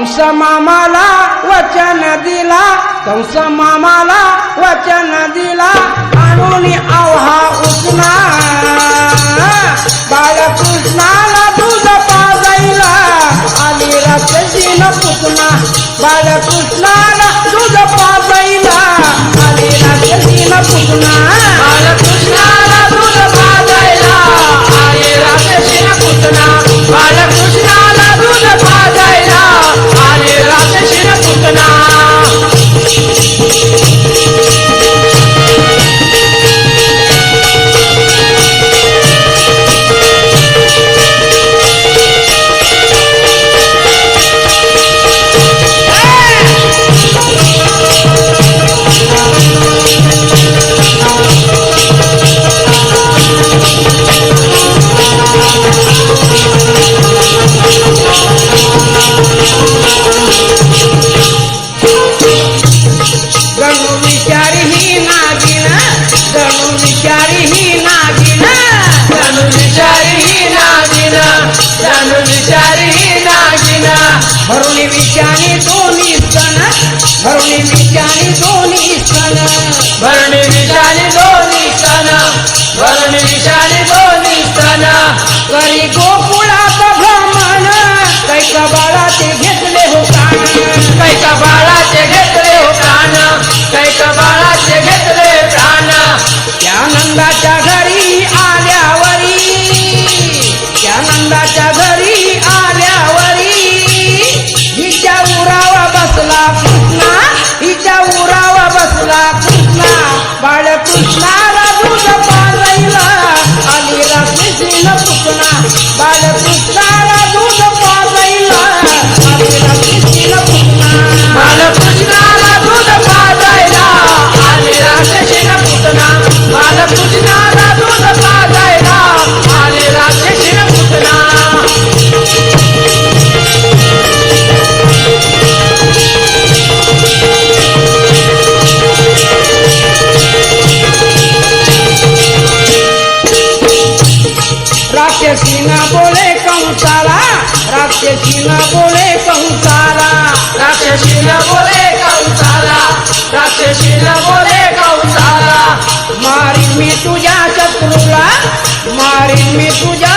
कंस मामाला वचन दिला कंस मामाला वचन दिला आणून आव्हा उठणार. बाळकृष्णाला दूध पाजायला आली राक्षसीन पुतना बाळकृष्णाला गणू विचारी ही नागिन. जणू विचारी ही नागिन. जणू विचारी ही नागिन. भरून विचारी दोन्ही स्तन भरून विचारी दोन्ही स्तन भरणी विषाणी दोन्ही स्तन भरणी विचारी दोन्ही स्तन करी गोकुळात plata राक्षसीना बोले कंसाला राक्षसीना बोले कंसाला राक्षसीन बोले कौसाला राक्षसीन बोले कंसारा मारी मी तुझ्या शत्रूला मारी मी तुझ्या